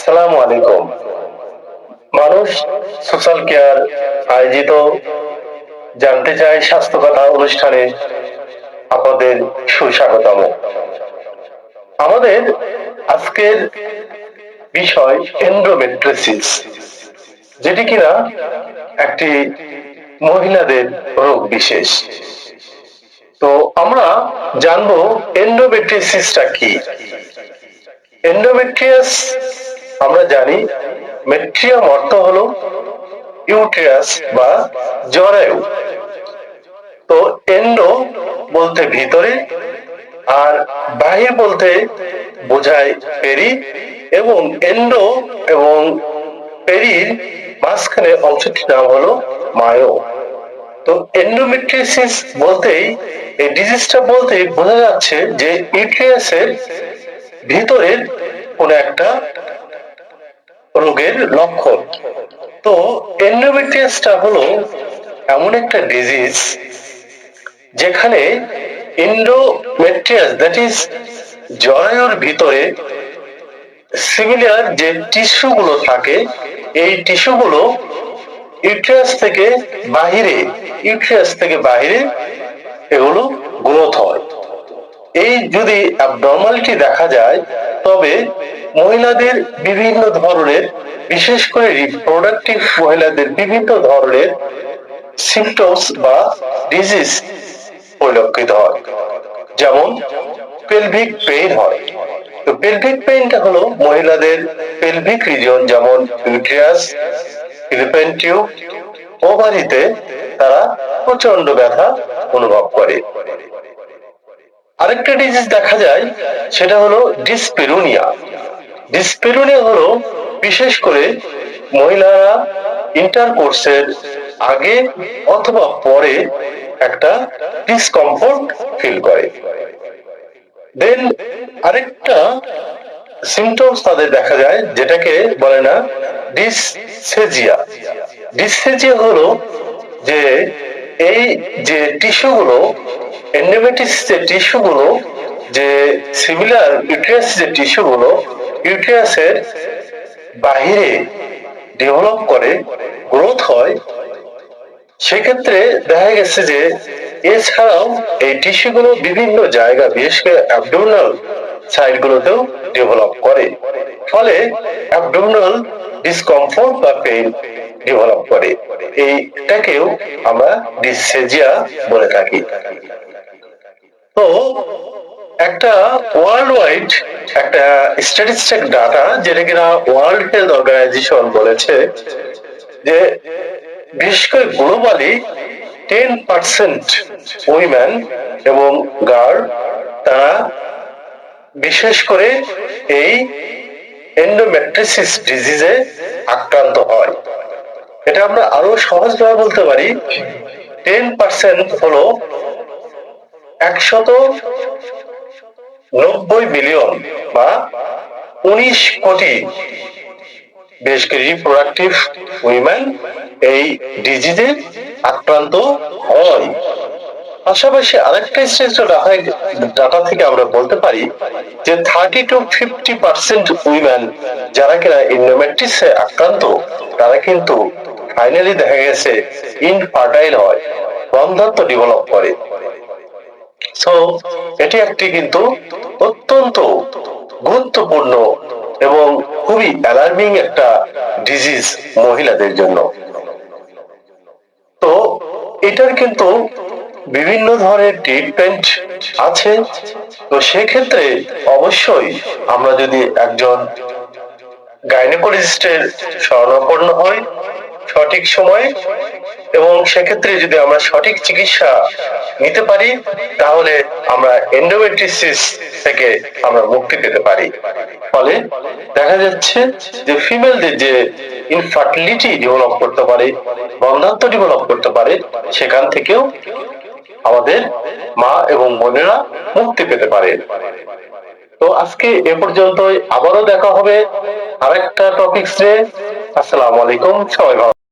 আসসালামু আলাইকুম। মানুষ সোশ্যাল কেয়ার আয়োজিত, জানতে চাই স্বাস্থ্য কথা অনুষ্ঠানে আপনাদের সুস্বাগতম। আমাদের আজকের বিষয় এন্ড্রোমেট্রিসিস যেটি কিনা একটি মহিলাদের রোগ বিশেষ। তো আমরা জানব এন্ডোমেট্রিসিসটা কি? এন্ডোমেট্রিয়াস আমরা জানি মেট্রিয়াম অর্থ হলো ইউট্রিয়াস বা জরায়ু। তো এন্ডো বলতে ভিতরে আর বাহির বলতে বোঝায় পেরি এবং এন্ডো এবং পেরির মাঝখানে অংশটির নাম হলো মায়ো। তো এন্ডোমেট্রিয়াসিস বলতেই এই ডিজিজটা বলতেই বোঝা যাচ্ছে যে ইউট্রিয়াসের ভিতরের কোন একটা রোগের লক্ষণ। তো এন্ডোমেট্রিয়াসটা হলো এমন একটা ডিজিজ যেখানে এন্ডোমেট্রিয়াস দ্যাট ইজ জরায়ুর ভিতরে সিমিলার যে টিস্যু গুলো থাকে, এই টিস্যু গুলো ইউট্রিয়াস থেকে বাহিরে ইউট্রিয়াস থেকে বাহিরে এগুলো গ্রোথ হয়। এই যদি অ্যাবনর্মালিটি দেখা যায়, তবে মহিলাদের বিভিন্ন ধরনের, বিশেষ করে রিপ্রোডাক্টিভ মহিলাদের বিভিন্ন ধরনের সিমটমস বা ডিজিজ পরিলক্ষিত হয়। যেমন পেলভিক পেইন হয়। তো পেলভিক পেইনটা হলো মহিলাদের পেলভিক রিজন যেমন ইউট্রিয়াস ফিলিপেন টিউব ওভারিতে তারা প্রচণ্ড ব্যথা অনুভব করে। আরেকটা ডিজিজ দেখা যায়, সেটা হলো ডিসপেরুনিয়া ডিসপেরুনিয়া হলো বিশেষ করে মহিলারা ইন্টারকোর্সের আগে অথবা পরে একটা ডিসকমফোর্ট ফিল করে। দেন আরেকটা সিমটমস তাদের দেখা যায়, যেটাকে বলে না ডিসসেজিয়া ডিসসেজিয়া হলো যে এই যে টিস্যুগুলো এন্ডোমেটিস যে টিস্যুগুলো যে সিমিলার ইউট্রিয়াস যে টিস্যুগুলো ইউট্রিয়াসের বাহিরে ডেভেলপ করে গ্রোথ হয়, সেক্ষেত্রে দেখা গেছে যে এছাড়াও এই টিস্যুগুলো বিভিন্ন জায়গা, বিশেষ করে অ্যাবডোমিনাল সাইডগুলোতেও ডেভেলপ করে। ফলে অ্যাবডোমিনাল ডিসকমফোর্ট বা পেইন ডেভেলপ করে। এইটাকেও আমরা ডিসেজিয়া বলে থাকি। তো একটা ওয়ার্ল্ড ওয়াইড একটা স্ট্যাটিস্টিক ডাটা যেটা কিনা ওয়ার্ল্ড হেলথ অর্গানাইজেশন বলেছে যে বিশেষ করে গ্লোবালি টেন পার্সেন্ট উইম্যান এবং গার্ল তারা বিশেষ করে এই এন্ডোমেট্রিসিস ডিজিজে আক্রান্ত হয়। এটা আমরা আরও সহজভাবে বলতে পারি টেন পার্সেন্ট হলো একশত নব্বই মিলিয়ন বা উনিশ কোটি। বেশ কিছু রিপ্রোডাক্টিভ উইমেন এই ডিজিজে আক্রান্ত হয়। পাশাপাশি আরেকটা ডাটা থেকে আমরা বলতে পারি যে thirty to fifty percent women যারা কিনা ইন্ডোমেট্রিসে আক্রান্ত, তারা কিন্তু ফাইনালি দেখা গেছে ইনফার্টাইল হয় বন্ধাত্ম ডেভেলপ করে। এটি একটি কিন্তু অত্যন্ত গুরুত্বপূর্ণ এবং খুবই অ্যালার্মিং একটা ডিজিজ মহিলাদের জন্য। তো, এটার কিন্তু বিভিন্ন ধরনের ট্রিটমেন্ট আছে। তো সেক্ষেত্রে অবশ্যই আমরা যদি একজন গাইনোকোলজিস্টের শরণাপন্ন হই, সঠিক সময়ে এবং সেক্ষেত্রে যদি আমরা সঠিক চিকিৎসা নিতে পারি, তাহলে আমরা এন্ডোমেট্রিসিস থেকে আমরা মুক্তি পেতে পারি। ফলে দেখা যাচ্ছে যে ফিমেলদের যে ইনফার্টিলিটি ডেভেলপ করতে পারে, বন্ধাত্ম ডেভেলপ করতে পারে, সেখান থেকেও আমাদের মা এবং বোনেরা মুক্তি পেতে পারে। তো আজকে এ পর্যন্তই, আবারও দেখা হবে আরেকটা টপিকস রে আসসালামু আলাইকুম, সবাই ভালো